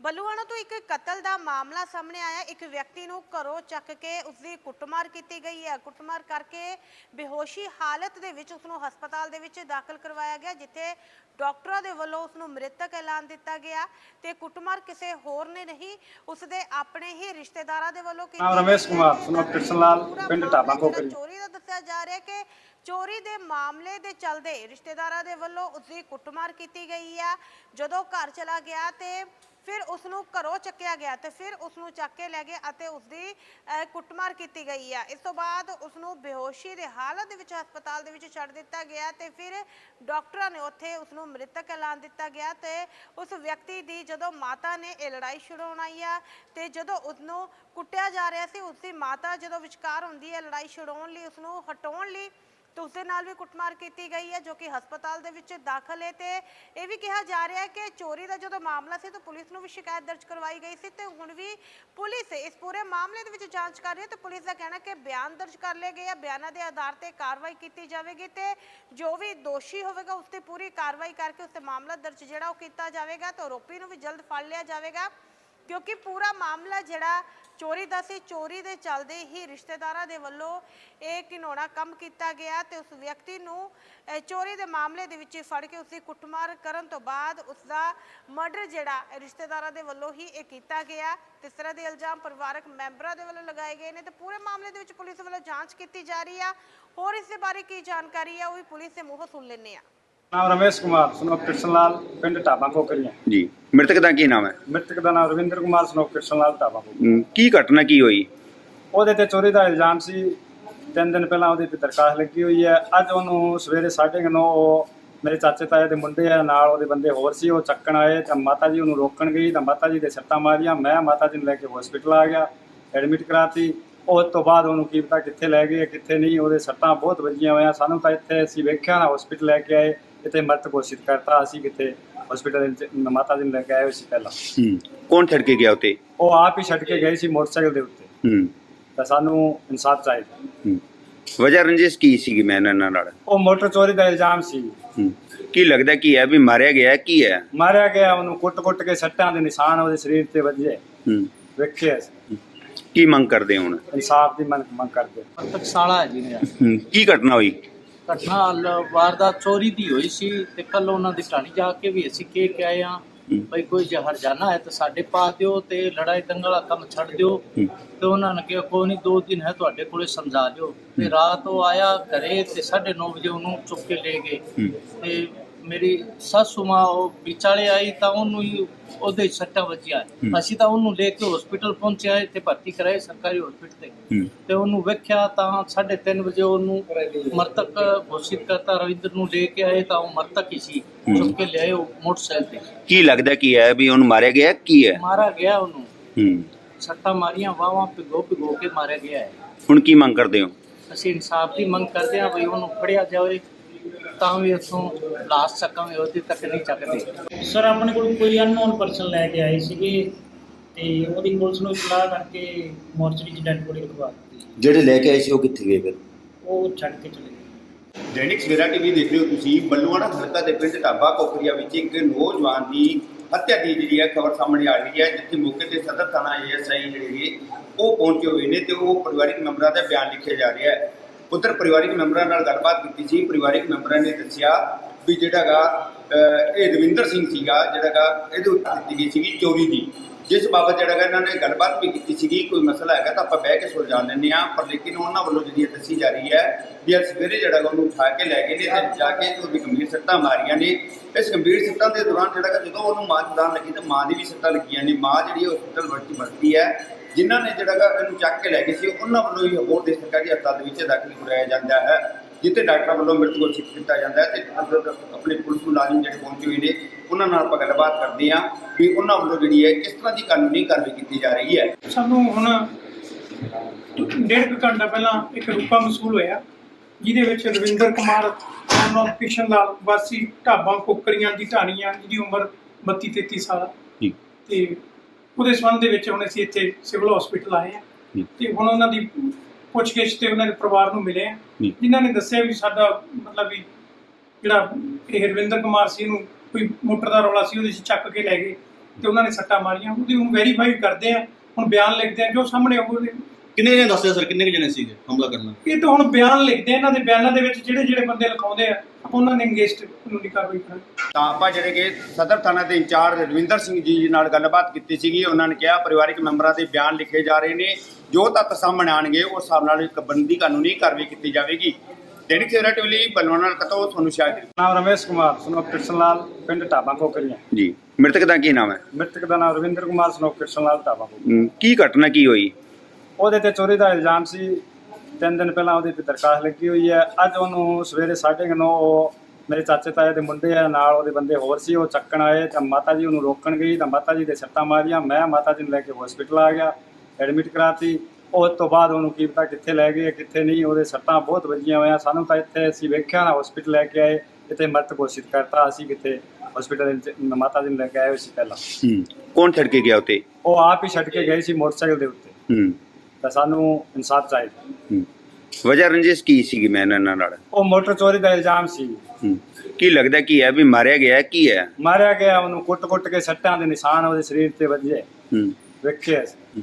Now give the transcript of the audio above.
ਬੱਲੂਆਣਾ ਤੋਂ ਇੱਕ ਕਤਲ ਦਾ ਮਾਮਲਾ ਸਾਹਮਣੇ ਆਇਆ। ਇੱਕ ਵਿਅਕਤੀ ਨੂੰ ਘਰੋਂ ਚੱਕ ਕੇ ਉਸਦੀ ਕੁੱਟਮਾਰ ਕੀਤੀ ਗਈ ਹੈ। ਕੁੱਟਮਾਰ ਕਰਕੇ ਬੇਹੋਸ਼ੀ ਹਾਲਤ ਦੇ ਵਿੱਚ ਉਸ ਨੂੰ ਹਸਪਤਾਲ ਦੇ ਵਿੱਚ ਦਾਖਲ ਕਰਵਾਇਆ ਗਿਆ ਜਿੱਥੇ ਡਾਕਟਰਾਂ ਦੇ ਵੱਲੋਂ ਉਸ ਨੂੰ ਮ੍ਰਿਤਕ ਐਲਾਨ ਦਿੱਤਾ ਗਿਆ ਤੇ ਕੁੱਟਮਾਰ ਕਿਸੇ ਹੋਰ ਨੇ ਨਹੀਂ ਉਸ ਦੇ ਆਪਣੇ ਹੀ ਰਿਸ਼ਤੇਦਾਰਾਂ ਦੇ ਵੱਲੋਂ ਕੀਤੀ ਨਾਮ ਰਮੇਸ਼ ਕੁਮਾਰ, ਇਸ ਕ੍ਰਿਸ਼ਨ ਲਾਲ, ਪਿੰਡ ਜਿਹੜਾ ਕੋਕਰੀ। ਚੋਰੀ ਦਾ ਦੱਸਿਆ ਜਾ ਰਿਹਾ ਕਿ ਚੋਰੀ ਦੇ ਮਾਮਲੇ ਦੇ ਚਲਦੇ ਰਿਸ਼ਤੇਦਾਰਾਂ ਦੇ ਵੱਲੋਂ ਉਸਦੀ ਕੁੱਟਮਾਰ ਕੀਤੀ ਗਈ ਆ। ਜਦੋਂ ਘਰ ਚਲਾ ਗਿਆ ਤੇ ਫਿਰ ਉਸ ਨੂੰ ਘਰੋਂ ਚੱਕਿਆ ਗਿਆ ਤੇ ਫਿਰ ਉਸ ਨੂੰ ਚੱਕ ਕੇ ਲੈ ਗਏ ਅਤੇ ਉਸਦੀ ਅਹ, ਕੁੱਟਮਾਰ ਕੀਤੀ ਗਈ ਆ। ਇਸ ਤੋਂ ਬਾਅਦ ਉਸ ਨੂੰ ਬੇਹੋਸ਼ੀ ਦੇ ਹਾਲਤ ਦੇ ਵਿੱਚ ਹਸਪਤਾਲ ਦੇ ਵਿੱਚ ਛੱਡ ਦਿੱਤਾ ਗਿਆ ਤੇ ਫਿਰ ਡਾਕਟਰਾਂ ਨੇ ਉੱਥੇ ਉਸ ਨੂੰ ਮ੍ਰਿਤਕ ਐਲਾਨ ਦਿੱਤਾ ਗਿਆ ਤੇ ਉਸ ਵਿਅਕਤੀ ਦੀ ਜਦੋਂ ਮਾਤਾ ਨੇ ਇਹ ਲੜਾਈ ਛੁਡਾਉਣ ਆਈ ਆ ਤੇ ਜਦੋਂ ਉਸ ਨੂੰ ਕੁੱਟਿਆ ਜਾ ਰਿਹਾ ਸੀ ਉਸ ਦੀ ਮਾਤਾ ਜਦੋਂ ਵਿਚਕਾਰ ਹੁੰਦੀ ਹੈ ਲੜਾਈ ਛੁਡਾਉਣ ਲਈ ਉਸ ਨੂੰ ਹਟਾਉਣ ਲਈ ਤੇ ਉਸ ਦੇ ਨਾਲ ਵੀ ਕੁੱਟਮਾਰ ਕੀਤੀ ਗਈ ਹੈ ਜੋ ਕਿ ਹਸਪਤਾਲ ਦੇ ਵਿੱਚ ਦਾਖਲ ਹੈ ਤੇ ਇਹ ਵੀ ਕਿਹਾ ਜਾ ਰਿਹਾ ਹੈ ਕਿ ਚੋਰੀ ਦਾ ਜਦੋਂ ਮਾਮਲਾ ਸੀ ਤਾਂ ਪੁਲਿਸ ਨੂੰ ਵੀ ਸ਼ਿਕਾਇਤ ਦਰਜ ਕਰਵਾਈ ਗਈ ਸੀ ਤੇ ਹੁਣ ਵੀ ਪੁਲਿਸ ਇਸ ਪੂਰੇ ਮਾਮਲੇ ਦੇ ਵਿੱਚ ਜਾਂਚ ਕਰ ਰਹੀ ਹੈ ਤੇ ਪੁਲਿਸ ਦਾ ਕਹਿਣਾ ਕਿ ਬਿਆਨ ਦਰਜ ਕਰ ਲਏ ਗਏ ਆ। ਬਿਆਨਾਂ ਦੇ ਆਧਾਰ ਤੇ ਕਾਰਵਾਈ ਕੀਤੀ ਜਾਵੇਗੀ ਤੇ ਜੋ ਵੀ ਦੋਸ਼ੀ ਹੋਵੇਗਾ ਉਸ ਤੇ ਪੂਰੀ ਕਾਰਵਾਈ ਕਰਕੇ ਉਸ ਤੇ ਮਾਮਲਾ ਦਰਜ ਜਿਹੜਾ ਉਹ ਕੀਤਾ ਜਾਵੇਗਾ ਤੇ ਆਰੋਪੀ ਨੂੰ ਵੀ ਜਲਦ ਫੜ ਲਿਆ ਜਾਵੇਗਾ। ਕਿਉਂਕਿ ਪੂਰਾ ਮਾਮਲਾ ਜਿਹੜਾ ਚੋਰੀ ਦਾ ਸੀ, ਚੋਰੀ ਦੇ ਚੱਲਦੇ ਹੀ ਰਿਸ਼ਤੇਦਾਰਾਂ ਦੇ ਵੱਲੋਂ ਇਹ ਘਿਨੌਣਾ ਕੰਮ ਕੀਤਾ ਗਿਆ ਤੇ ਉਸ ਵਿਅਕਤੀ ਨੂੰ ਚੋਰੀ ਦੇ ਮਾਮਲੇ ਦੇ ਵਿੱਚ ਫੜ ਕੇ ਉਸ ਦੀ ਕੁੱਟਮਾਰ ਕਰਨ ਤੋਂ ਬਾਅਦ ਉਸ ਦਾ ਮਰਡਰ ਜਿਹੜਾ ਰਿਸ਼ਤੇਦਾਰਾਂ ਦੇ ਵੱਲੋਂ ਹੀ ਇਹ ਕੀਤਾ ਗਿਆ। ਤੇ ਇਸ ਤਰ੍ਹਾਂ ਦੇ ਇਲਜ਼ਾਮ ਪਰਿਵਾਰਕ ਮੈਂਬਰਾਂ ਦੇ ਵੱਲੋਂ ਲਗਾਏ ਗਏ ਨੇ ਤੇ ਪੂਰੇ ਮਾਮਲੇ ਦੇ ਵਿੱਚ ਪੁਲਿਸ ਵੱਲੋਂ ਜਾਂਚ ਕੀਤੀ ਜਾ ਰਹੀ ਆ। ਹੋਰ ਇਸ ਦੇ ਬਾਰੇ ਕੀ ਜਾਣਕਾਰੀ ਆ, ਉਹ ਵੀ ਪੁਲਿਸ ਦੇ ਮੂੰਹੋਂ ਸੁਣ ਲੈਂਦੇ ਆ ਨਾਮ ਰਮੇਸ਼ ਕੁਮਾਰ of ਕ੍ਰਿਸ਼ਨ ਲਾਲ ਪਿੰਡ ਢਾਬਾ ਕੋਕਰੀਆਂ। ਜੀ ਮ੍ਰਿਤਕ ਦਾ ਕੀ ਨਾਮ ਹੈ? ਮ੍ਰਿਤਕ ਦਾ ਨਾਮ ਰਵਿੰਦਰ ਕੁਮਾਰ of ਕ੍ਰਿਸ਼ਨ ਲਾਲ ਢਾਬਾ ਕੋਕਰੀ ਹਮ, ਕੀ ਘਟਨਾ ਕੀ ਹੋਈ? ਉਹਦੇ ਤੇ ਚੋਰੀ ਦਾ ਇਲਜ਼ਾਮ ਸੀ। ਤਿੰਨ ਦਿਨ ਪਹਿਲਾਂ ਉਹਦੇ ਤੇ ਦਰਖਾਸਤ ਲੱਗੀ ਹੋਈ ਹੈ। ਅੱਜ ਉਹਨੂੰ ਸਵੇਰੇ 9:30 ਉਹ ਮੇਰੇ ਚਾਚੇ ਤਾਏ ਦੇ ਮੁੰਡੇ ਆ ਨਾਲ ਉਹਦੇ ਬੰਦੇ ਹੋਰ ਸੀ ਉਹ ਚੱਕਣ ਆਏ ਤਾਂ ਮਾਤਾ ਜੀ ਉਹਨੂੰ ਰੋਕਣ ਗਈ ਤਾਂ ਮਾਤਾ ਜੀ ਦੇ ਸੱਟਾਂ ਮਾਰੀਆਂ। ਮੈਂ ਮਾਤਾ ਜੀ ਨੂੰ ਲੈ ਕੇ ਹਸਪੀਟਲ ਆ ਗਿਆ ਐਡਮਿਟ ਕਰਾਤੀ। ਉਸ ਤੋਂ ਬਾਅਦ ਉਹਨੂੰ ਕੀ ਪਤਾ ਕਿੱਥੇ ਲੈ ਗਏ ਕਿੱਥੇ ਨਹੀਂ ਉਹਦੇ ਸੱਟਾਂ ਬਹੁਤ ਵੱਜੀਆਂ ਹੋਈਆਂ। ਸਾਨੂੰ ਤਾਂ ਇੱਥੇ ਅਸੀਂ ਵੇਖਿਆ ਨਾ ਹਸਪੀਟਲ ਲੈ ਕੇ ਆਏ। ਇੱਥੇ ਮਰਤ ਘੋਸ਼ਿਤ ਕਰਤਾ ਅਸੀਂ ਕਿੱਥੇ ਹਸਪੀਟਲ ਮਾਤਾ ਜੀ ਨੂੰ ਲੈ ਕੇ ਆਏ ਹੋਏ ਸੀ ਪਹਿਲਾਂ। ਹਮ, ਕੌਣ ਛੱਡ ਕੇ ਗਿਆ ਉਤੇ ਉਹ ਆਪ ਹੀ ਛੱਡ ਕੇ ਗਏ ਸੀ ਮੋਟਰਸਾਈਕਲ ਦੇ ਉੱਤੇ। ਹਮ, ਤਾਂ ਸਾਨੂੰ ਇਨਸਾਫ ਚਾਹੀਦਾ। ਹਮ। ਵਜ੍ਹਾ ਰੰਜਿਸ਼ ਕੀ ਸੀਗੀ ਮੈਂ ਇਹਨਾਂ ਨਾਲ? ਉਹ ਮੋਟਰ ਚੋਰੀ ਦਾ ਇਲਜ਼ਾਮ ਸੀ। ਕੀ ਲੱਗਦਾ ਕੀ ਹੈ ਵੀ ਮਾਰਿਆ ਗਿਆ ਹੈ? ਕੀ ਹੈ? ਮਾਰਿਆ ਗਿਆ ਉਹਨੂੰ ਕੁੱਟ-ਕੁੱਟ ਕੇ ਸੱਟਾਂ ਦੇ ਨਿਸ਼ਾਨ ਉਹਦੇ ਸਰੀਰ ਤੇ ਵੱਜੇ। ਹਮ, ਵੇਖੇ ਅਸੀਂ। ਕੀ ਮੰਗ ਕਰਦੇ ਹੁਣ? ਇਨਸਾਫ ਦੀ ਮੰਗ ਮੰਗ ਕਰਦੇ ਟਕਸਾਲਾ ਹੈ ਜੀ ਮੇਰਾ। ਕੀ ਘਟਨਾ ਹੋਈ? ਘਟਨਾ ਲ- ਵਾਰਦਾਤ ਚੋਰੀ ਦੀ ਹੋਈ ਸੀ ਤੇ ਕੱਲ ਉਹਨਾਂ ਦੀ ਢਾਣੀ ਜਾ ਕੇ ਵੀ ਅਸੀਂ ਕਹਿ ਕੇ ਆਏ ਹਾਂ। ਹਮ, ਭਈ ਕੋਈ ਜੇ ਹਰਜਾਨਾ ਹੈ ਤਾਂ ਸਾਡੇ ਪਾ ਦਿਓ ਤੇ ਲੜਾਈ ਦੰਗਲ ਵਾਲਾ ਕੰਮ ਛੱਡ ਦਿਓ। ਤੇ ਉਹਨਾਂ ਨੇ ਕਿਹਾ ਕੋਈ ਨਹੀਂ ਦੋ ਦਿਨ ਹੈ ਤੁਹਾਡੇ ਕੋਲੇ ਸਮਝਾ ਲਿਓ ਤੇ ਰਾਤ ਉਹ ਆਇਆ ਘਰੇ ਤੇ 9:30 ਵਜੇ ਉਹਨੂੰ ਚੁੱਕ ਕੇ ਲੈ ਗਏ। ਤੇ ਮੇਰੀ ਸੱਸੂ ਮਾਂ ਉਹ ਵਿਚਾਲੇ ਆਈ ਤਾਂ ਉਹਨੂੰ ਹੀ ਉਹਦੇ ਹੀ ਸੱਟਾਂ ਵੱਜੀਆਂ। ਅਸੀਂ ਤਾਂ ਉਹਨੂੰ ਲੈ ਕੇ ਹਸਪੀਟਲ ਪਹੁੰਚਿਆ ਤੇ ਭਰਤੀ ਕਰਾਏ ਸਰਕਾਰੀ ਹਸਪੀਟਲ ਤੇ। ਤੇ ਉਹਨੂੰ ਵੇਖਿਆ ਤਾਂ 3:30 ਵਜੇ ਉਹਨੂੰ ਮਰਤਕ ਘੋਸ਼ਿਤ ਕਰਤਾ। ਰਵਿੰਦਰ ਨੂੰ ਲੈ ਕੇ ਆਏ ਤਾਂ ਉਹ ਮਰਤਕ ਹੀ ਸੀ। ਹੂੰ। ਚੁੱਕ ਕੇ ਲਿਆਏ ਉਹ ਮੋਟਰਸਾਈਕਲ ਤੇ। ਕੀ ਲੱਗਦਾ ਕੀ ਹੈ ਵੀ ਉਹਨੂੰ ਮਾਰਿਆ ਗਿਆ? ਹੈ? ਕੀ ਹੈ? ਮਾਰਾ ਗਿਆ ਉਹਨੂੰ। ਹਮ, ਸੱਟਾਂ ਮਾਰੀਆਂ ਵਾਹਾਂ ਪਿਗੋ ਪਿਗੋ ਕੇ ਮਾਰਿਆ ਗਿਆ ਹੈ। ਹੁਣ ਕੀ ਮੰਗ ਕਰਦੇ ਹੋ? ਅਸੀਂ ਇਨਸਾਫ ਦੀ ਮੰਗ ਕਰਦੇ ਹਾਂ ਵੀ ਉਹਨੂੰ ਫੜਿਆ ਜਾਵੇ। ਤਾਂ ਵੀ ਇੱਥੋਂ ਲਾਸ਼ ਚੱਕਾਂਗੇ ਉਹਦੇ ਤੱਕ ਨਹੀਂ ਚੱਕਦੇ। ਸਰ ਆਪਣੇ ਕੋਲ ਕੋਈ ਅਨਨੋਨ ਪਰਸਨ ਲੈ ਕੇ ਆਏ ਸੀਗੇ ਤੇ ਉਹਦੀ ਪੁਲਿਸ ਨੂੰ ਇਤਲਾਹ ਕਰਕੇ ਮੋਰਚਰੀ 'ਚ ਡੈਡ ਬੋਡੀ ਰਖਵਾ ਦਿੱਤੀ। ਜਿਹੜੇ ਲੈ ਕੇ ਆਏ ਸੀ ਉਹ ਕਿੱਥੇ ਗਏ ਫਿਰ? ਉਹ ਛੱਡ ਕੇ ਚਲੇ ਗਏ। ਦੈਨਿਕ ਸਵੇਰਾ ਟੀਵੀ ਦੇਖ ਰਹੇ ਹੋ ਤੁਸੀਂ ਬੱਲੂਆਣਾ ਹਲਕਾ ਦੇ ਪਿੰਡ ਢਾਬਾ ਕੋਕਰੀਆ ਵਿੱਚ ਇੱਕ ਨੌਜਵਾਨ ਦੀ ਹੱਤਿਆ ਦੀ ਜਿਹੜੀ ਹੈ ਖਬਰ ਸਾਹਮਣੇ ਆ ਰਹੀ ਹੈ ਜਿੱਥੇ ਮੌਕੇ ਤੇ ਸਦਰ ਥਾਣਾ ਏਐਸਆਈ ਜਿਹੜੇ ਨੇ ਉਹ ਪਹੁੰਚੇ ਹੋਏ ਨੇ ਤੇ ਉਹ ਪਰਿਵਾਰਿਕ ਮੈਂਬਰਾਂ ਦਾ ਬਿਆਨ ਲਿਖਿਆ ਜਾ ਰਿਹਾ ਹੈ। ਉਧਰ ਪਰਿਵਾਰਿਕ ਮੈਂਬਰਾਂ ਨਾਲ ਗੱਲਬਾਤ ਕੀਤੀ ਸੀ। ਪਰਿਵਾਰਿਕ ਮੈਂਬਰਾਂ ਨੇ ਦੱਸਿਆ ਵੀ ਜਿਹੜਾਗਾ ਇਹ ਦਵਿੰਦਰ ਸਿੰਘ ਸੀਗਾ ਜਿਹੜਾਗਾ ਇਹਦੇ ਉੱਤੇ ਦਿੱਤੀ ਗਈ ਸੀਗੀ ਚੋਰੀ ਦੀ। ਜਿਸ ਬਾਬਤ ਜਿਹੜਾਗਾ ਇਹਨਾਂ ਨੇ ਗੱਲਬਾਤ ਵੀ ਕੀਤੀ ਸੀਗੀ, ਕੋਈ ਮਸਲਾ ਹੈਗਾ ਤਾਂ ਆਪਾਂ ਬਹਿ ਕੇ ਸੁਲਝਾ ਲੈਂਦੇ ਹਾਂ। ਪਰ ਲੇਕਿਨ ਉਹਨਾਂ ਵੱਲੋਂ ਜਿਹੜੀ ਇਹ ਦੱਸੀ ਜਾ ਰਹੀ ਹੈ ਵੀ ਅੱਜ ਸਵੇਰੇ ਜਿਹੜਾਗਾ ਉਹਨੂੰ ਉਠਾ ਕੇ ਲੈ ਗਏ ਨੇ ਤੇ ਜਾ ਕੇ ਉਹਦੀ ਗੰਭੀਰ ਸੱਟਾਂ ਮਾਰੀਆਂ ਨੇ। ਇਸ ਗੰਭੀਰ ਸੱਟਾਂ ਦੇ ਦੌਰਾਨ ਜਿਹੜਾਗਾ ਜਦੋਂ ਉਹਨੂੰ ਮਾਂ ਦੀ ਲੱਗੀ ਤਾਂ ਮਾਂ ਦੀ ਵੀ ਸੱਟਾਂ ਲੱਗੀਆਂ ਨੇ। ਮਾਂ ਜਿਹੜੀ ਹਸਪੀਟਲ ਭਰਤੀ ਵਰਤੀ ਹੈ। ਜਿਨ੍ਹਾਂ ਨੇ ਜਿਹੜਾਗਾ ਇਹਨੂੰ ਚੱਕ ਕੇ ਲੈ ਗਏ ਸੀ ਉਹਨਾਂ ਵੱਲੋਂ ਹੀ ਹੋਰ ਦੇ ਸਰਕਾਰੀ ਹਸਪਤਾਲ ਦੇ ਵਿੱਚ ਦਾਖਲ ਕਰਾਇਆ ਜਾਂਦਾ ਹੈ ਜਿੱਥੇ ਡਾਕਟਰਾਂ ਵੱਲੋਂ ਮ੍ਰਿਤਕ ਘੋਸ਼ਿਤ ਕੀਤਾ ਜਾਂਦਾ ਹੈ ਤੇ ਆਪਣੇ ਪੁਲਿਸ ਮੁਲਾਜ਼ਮ ਜਿਹੜੇ ਪਹੁੰਚੇ ਹੋਏ ਨੇ ਉਹਨਾਂ ਨਾਲ ਆਪਾਂ ਗੱਲਬਾਤ ਕਰਦੇ ਹਾਂ ਵੀ ਉਹਨਾਂ ਵੱਲੋਂ ਜਿਹੜੀ ਹੈ ਕਿਸ ਤਰ੍ਹਾਂ ਦੀ ਕਾਨੂੰਨੀ ਕਾਰਵਾਈ ਕੀਤੀ ਜਾ ਰਹੀ ਹੈ ਸਾਨੂੰ ਹੁਣ ਡੇਢ ਕੁ ਘੰਟਾ ਪਹਿਲਾਂ ਇੱਕ ਰੂਪਾ ਮਸੂਲ ਹੋਇਆ ਜਿਹਦੇ ਵਿੱਚ ਰਵਿੰਦਰ ਕੁਮਾਰ ਨਾਮ ਕਿਸ਼ਨ ਲਾਲ ਵਾਸੀ ਢਾਬਾਂ ਕੋਕਰੀਆਂ ਦੀ ਢਾਣੀਆਂ ਜਿਹਦੀ ਉਮਰ 32 33 ਸਾਲ। ਤੇ ਉਹਦੇ ਸੰਬੰਧ ਦੇ ਵਿੱਚ ਹੁਣ ਅਸੀਂ ਇੱਥੇ ਸਿਵਲ ਹਸਪੀਟਲ ਆਏ ਆ ਜੀ। ਤੇ ਹੁਣ ਉਹਨਾਂ ਦੀ ਪੁੱਛਗਿੱਛ ਤੇ ਉਹਨਾਂ ਦੇ ਪਰਿਵਾਰ ਨੂੰ ਮਿਲੇ ਆ ਜੀ। ਜਿਨ੍ਹਾਂ ਨੇ ਦੱਸਿਆ ਵੀ ਸਾਡਾ ਮਤਲਬ ਵੀ ਜਿਹੜਾ ਇਹ ਰਵਿੰਦਰ ਕੁਮਾਰ ਸੀ ਇਹਨੂੰ ਕੋਈ ਮੋਟਰ ਦਾ ਰੌਲਾ ਸੀ ਉਹਦੇ 'ਚ ਚੱਕ ਕੇ ਲੈ ਗਏ ਤੇ ਉਹਨਾਂ ਨੇ ਸੱਟਾਂ ਮਾਰੀਆਂ। ਉਹਦੀ ਹੁਣ ਵੈਰੀਫਾਈ ਕਰਦੇ ਆ ਹੁਣ ਬਿਆਨ ਲਿਖਦੇ ਆ ਜੋ ਸਾਹਮਣੇ ਆਊਗਾ ਕਿੰਨੇ ਜਣੇ ਦੱਸਿਆ ਸਰ? ਕਿੰਨੇ ਕੁ ਜਣੇ ਸੀਗੇ ਹਮਲਾ ਕਰਨਾ? ਇਹ ਤਾਂ ਹੁਣ ਬਿਆਨ ਲਿਖਦੇ ਆ ਇਹਨਾਂ ਦੇ ਬਿਆਨਾਂ ਦੇ ਵਿੱਚ ਜਿਹੜੇ ਜਿਹੜੇ ਬੰਦੇ ਲਿਖਾਉਂਦੇ ਆ ਉਹਨਾਂ ਨੇ ਇੰਗੇਜਡ ਕਾਨੂੰਨੀ ਕਾਰਵਾਈ ਕਰਾਂਗੇ ਤਾਂ ਆਪਾਂ ਜਿਹੜੇ ਕਿ ਸਦਰ ਥਾਣਾ ਦੇ ਇੰਚਾਰਜ ਰਵਿੰਦਰ ਸਿੰਘ ਜੀ ਨਾਲ ਗੱਲਬਾਤ ਕੀਤੀ ਸੀਗੀ ਉਹਨਾਂ ਨੇ ਕਿਹਾ ਪਰਿਵਾਰਕ ਮੈਂਬਰਾਂ ਦੇ ਬਿਆਨ ਲਿਖੇ ਜਾ ਰਹੇ ਨੇ ਜੋ ਤੱਤ ਸਾਹਮਣੇ ਆਣਗੇ ਉਸ ਹਿਸਾਬ ਨਾਲ ਇੱਕ ਬੰਦੀ ਕਾਨੂੰਨੀ ਕਾਰਵਾਈ ਕੀਤੀ ਜਾਵੇਗੀ। ਦੈਨਿਕ ਸਵੇਰਾ ਟੀਵੀ ਲਈ ਬਲਵਾਨਾ ਕਤੋ ਤੁਹਾਨੂੰ ਸ਼ਾਇਦ ਨਾਮ ਰਮੇਸ਼ ਕੁਮਾਰ ਸਨੋ ਕ੍ਰਿਸ਼ਨ ਲਾਲ ਪਿੰਡ ਢਾਬਾ ਕੋਕਰੀਆਂ ਜੀ। ਮ੍ਰਿਤਕ ਦਾ ਕੀ ਨਾਮ ਹੈ? ਮ੍ਰਿਤਕ ਦਾ ਨਾਮ ਰਵਿੰਦਰ ਕੁਮਾਰ ਸਨੋ ਕ੍ਰਿਸ਼ਨ ਲਾਲ ਢਾਬਾ ਕੋਕਰੀਆਂ। ਕੀ ਘਟਨਾ ਕੀ ਹੋਈ? ਉਹਦੇ ਤੇ ਚੋਰੀ ਦਾ ਇਲਜ਼ਾਮ ਸੀ। ਤਿੰਨ ਦਿਨ ਪਹਿਲਾਂ ਉਹਦੇ ਤੇ ਦਰਖਾਸਤ ਲੱਗੀ ਹੋਈ ਹੈ। ਅੱਜ ਉਹਨੂੰ ਸਵੇਰੇ 9:30 ਉਹ ਮੇਰੇ ਚਾਚੇ ਤਾਏ ਦੇ ਮੁੰਡੇ ਆ ਨਾਲ ਉਹਦੇ ਬੰਦੇ ਹੋਰ ਸੀ ਉਹ ਚੱਕਣ ਆਏ ਤਾਂ ਮਾਤਾ ਜੀ ਉਹਨੂੰ ਰੋਕਣ ਗਈ ਤਾਂ ਮਾਤਾ ਜੀ ਦੇ ਸੱਟਾਂ ਮਾਰੀਆਂ। ਮੈਂ ਮਾਤਾ ਜੀ ਨੂੰ ਲੈ ਕੇ ਹਸਪੀਟਲ ਆ ਗਿਆ ਐਡਮਿਟ ਕਰਾਤੀ। ਉਸ ਤੋਂ ਬਾਅਦ ਉਹਨੂੰ ਕੀ ਪਤਾ ਕਿੱਥੇ ਲੈ ਗਏ ਕਿੱਥੇ ਨਹੀਂ ਉਹਦੇ ਸੱਟਾਂ ਬਹੁਤ ਵੱਜੀਆਂ ਹੋਈਆਂ। ਸਾਨੂੰ ਤਾਂ ਇੱਥੇ ਅਸੀਂ ਵੇਖਿਆ ਨਾ ਹਸਪੀਟਲ ਲੈ ਕੇ ਆਏ। ਇੱਥੇ ਮਰਤ ਘੋਸ਼ਿਤ ਕਰਤਾ ਅਸੀਂ ਕਿੱਥੇ ਹਸਪੀਟਲ ਮਾਤਾ ਜੀ ਨੂੰ ਲੈ ਕੇ ਆਏ ਸੀ ਪਹਿਲਾਂ। ਹਮ, ਕੌਣ ਛੱਡ ਕੇ ਗਿਆ ਉਤੇ ਉਹ ਆਪ ਹੀ ਛੱਡ ਕੇ ਗਏ ਸੀ ਮੋਟਰਸਾਈਕਲ ਦੇ ਉੱਤੇ। ਹਮ, ਤਾਂ ਸਾਨੂੰ ਇਨਸਾਫ ਚਾਹੀਦਾ। ਹਮ। ਵਜ੍ਹਾ ਰੰਜਿਸ਼ ਕੀ ਸੀਗੀ ਮੈਂ ਇਹਨਾਂ ਨਾਲ? ਉਹ ਮੋਟਰ ਚੋਰੀ ਦਾ ਇਲਜ਼ਾਮ ਸੀ। ਕੀ ਲੱਗਦਾ ਕੀ ਹੈ ਵੀ ਮਾਰਿਆ ਗਿਆ ਕੀ ਹੈ? ਮਾਰਿਆ ਗਿਆ ਉਹਨੂੰ ਕੁੱਟ-ਕੁੱਟ ਕੇ ਸੱਟਾਂ ਦੇ ਨਿਸ਼ਾਨ ਉਹਦੇ ਸਰੀਰ ਤੇ ਵੱਜੇ। ਹਮ, ਵੇਖੇ ਅਸੀਂ।